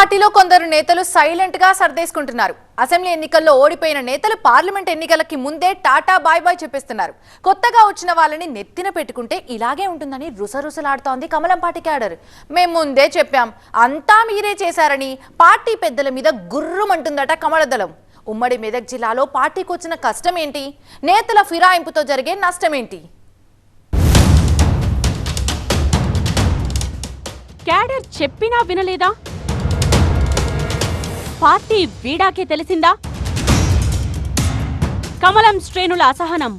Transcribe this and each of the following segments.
పార్టీలో కొందరు నేతలు సైలెంట్గా సర్దేసుకుంటున్నారు. అసెంబ్లీ ఎన్నికల్లో ఓడిపోయిన నేతలు పార్లమెంట్ ఎన్నికలకి ముందే టాటా బాయ్ బాయ్ చెప్పిస్తున్నారు. కొత్తగా వచ్చిన వాళ్ళని నెత్తిన పెట్టుకుంటే ఇలాగే ఉంటుందని రుసరుసలాడుతోంది కమలం పార్టీ క్యాడర్. మేము ముందే చెప్పాం అంతా మీరే చేశారని పార్టీ పెద్దల మీద గుర్రుమంటుందట కమలదళం. ఉమ్మడి మెదక్ జిల్లాలో పార్టీకి వచ్చిన కష్టం ఏంటి? నేతల ఫిరాయింపుతో జరిగే నష్టం ఏంటి? క్యాడర్ చెప్పినా వినలేదా? పార్టీ వీడాకే తెలిసిందా? కమలం శ్రేణుల అసహనం.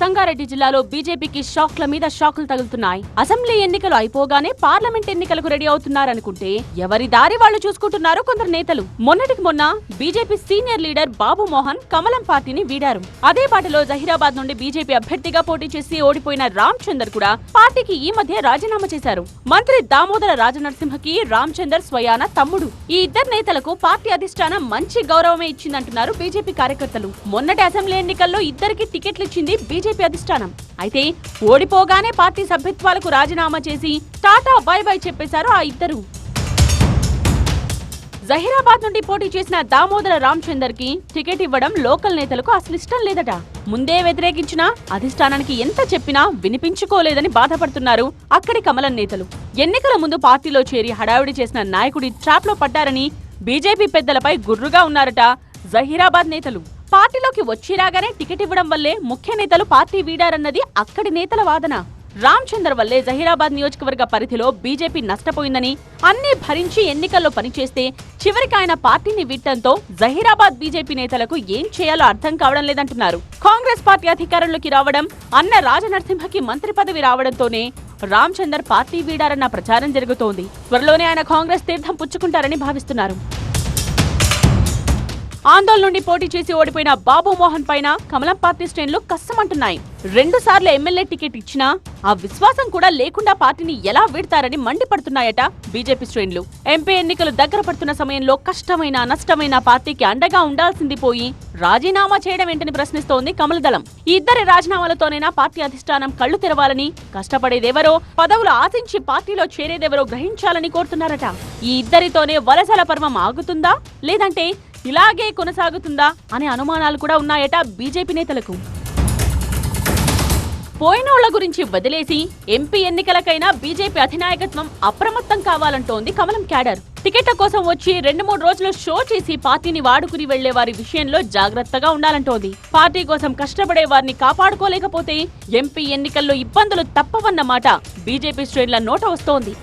సంగారెడ్డి జిల్లాలో బీజేపీకి షాక్ల మీద షాకులు తగులుతున్నాయి. అసెంబ్లీ ఎన్నికలు అయిపోగానే పార్లమెంట్ ఎన్నికలకు రెడీ అవుతున్నారనుకుంటే ఎవరి దారి వాళ్ళు చూసుకుంటున్నారు కొందరు నేతలు. మొన్నటికి మొన్న BJP senior leader Babu Mohan కమలం పార్టీని వీడారు. అదే పాటలో జహీరాబాద్ నుండి బీజేపీ అభ్యర్థిగా పోటీ చేసి ఓడిపోయిన రామ్ చందర్ కూడా పార్టీకి ఈ మధ్య రాజీనామా చేశారు. మంత్రి దామోదర రాజనరసింహకి రామ్ చందర్ స్వయాన తమ్ముడు. ఈ ఇద్దరు నేతలకు పార్టీ అధిష్టానం మంచి గౌరవమే ఇచ్చిందంటున్నారు బీజేపీ కార్యకర్తలు. మొన్నటి అసెంబ్లీ ఎన్నికల్లో ఇద్దరికి టికెట్లు ఇచ్చింది బీజేపీ అధిష్టానం. అయితే ఓడిపోగానే పార్టీ సభ్యత్వాలకు రాజీనామా చేసి టాటా బై బై చెప్పేశారు ఆ ఇద్దరు. జహీరాబాద్ నుండి పోటీ చేసిన దామోదర రామచందర్కి టికెట్ ఇవ్వడం లోకల్ నేతలకు అసలు ఇష్టం లేదట. ముందే వ్యతిరేకించినా అధిష్టానానికి ఎంత చెప్పినా వినిపించుకోలేదని బాధపడుతున్నారు అక్కడి కమలం నేతలు. ఎన్నికల ముందు పార్టీలో చేరి హడావిడి చేసిన నాయకుడి ట్రాప్లో పడ్డారని బీజేపీ పెద్దలపై గుర్రుగా ఉన్నారట జహీరాబాద్ నేతలు. పార్టీలోకి వచ్చి రాగానే టికెట్ ఇవ్వడం వల్లే ముఖ్య నేతలు పార్టీ వీడారన్నది అక్కడి నేతల వాదన. రామ్ చందర్ వల్లే జహీరాబాద్ నియోజకవర్గ పరిధిలో బీజేపీ నష్టపోయిందని అన్ని భరించి ఎన్నికల్లో పనిచేస్తే చివరికి ఆయన పార్టీని విట్టంతో జహీరాబాద్ బీజేపీ నేతలకు ఏం చేయాలో అర్థం కావడం లేదంటున్నారు. కాంగ్రెస్ పార్టీ అధికారంలోకి రావడం అన్న రాజనరసింహకి మంత్రి పదవి రావడంతోనే రామ్ చందర్ పార్టీ వీడారన్న ప్రచారం జరుగుతోంది. త్వరలోనే ఆయన కాంగ్రెస్ తీర్థం పుచ్చుకుంటారని భావిస్తున్నారు. ఆందోళన నుండి పోటీ చేసి ఓడిపోయిన బాబు మోహన్ పైన కమలం పార్టీ శ్రేణులు కష్టమంటున్నాయి. రెండు సార్లు ఎమ్మెల్యే టికెట్ ఇచ్చినా ఆ విశ్వాసం కూడా లేకుండా పార్టీని ఎలా వీడతారని మండిపడుతున్నాయట బీజేపీ శ్రేణులు. ఎంపీ ఎన్నికలు దగ్గర పడుతున్న సమయంలో కష్టమైన నష్టమైన పార్టీకి అండగా ఉండాల్సింది పోయి రాజీనామా చేయడం ఏంటని ప్రశ్నిస్తోంది కమలదళం ఈ ఇద్దరి రాజీనామాలతోనైనా పార్టీ అధిష్టానం కళ్ళు తెరవాలని కష్టపడేదెవరో పదవులు ఆశించి పార్టీలో చేరేదెవరో గ్రహించాలని కోరుతున్నారట. ఈ ఇద్దరితోనే వలసల పర్వం ఆగుతుందా? లేదంటే ఇలాగే కొనసాగుతుందా అనే అనుమానాలు కూడా ఉన్నాయట బీజేపీ నేతలకు. పోయినోళ్ళ గురించి వదిలేసి ఎంపీ ఎన్నికలకైనా బీజేపీ అధినాయకత్వం అప్రమత్తం కావాలంటోంది కమలం క్యాడర్. టికెట్ల కోసం వచ్చి రెండు మూడు రోజులు షో చేసి పార్టీని వాడుకుని వెళ్ళే వారి విషయంలో జాగ్రత్తగా ఉండాలంటోంది. పార్టీ కోసం కష్టపడే వారిని కాపాడుకోలేకపోతే ఎంపీ ఎన్నికల్లో ఇబ్బందులు తప్పవన్న మాట బీజేపీ శ్రేణుల నోట వస్తోంది.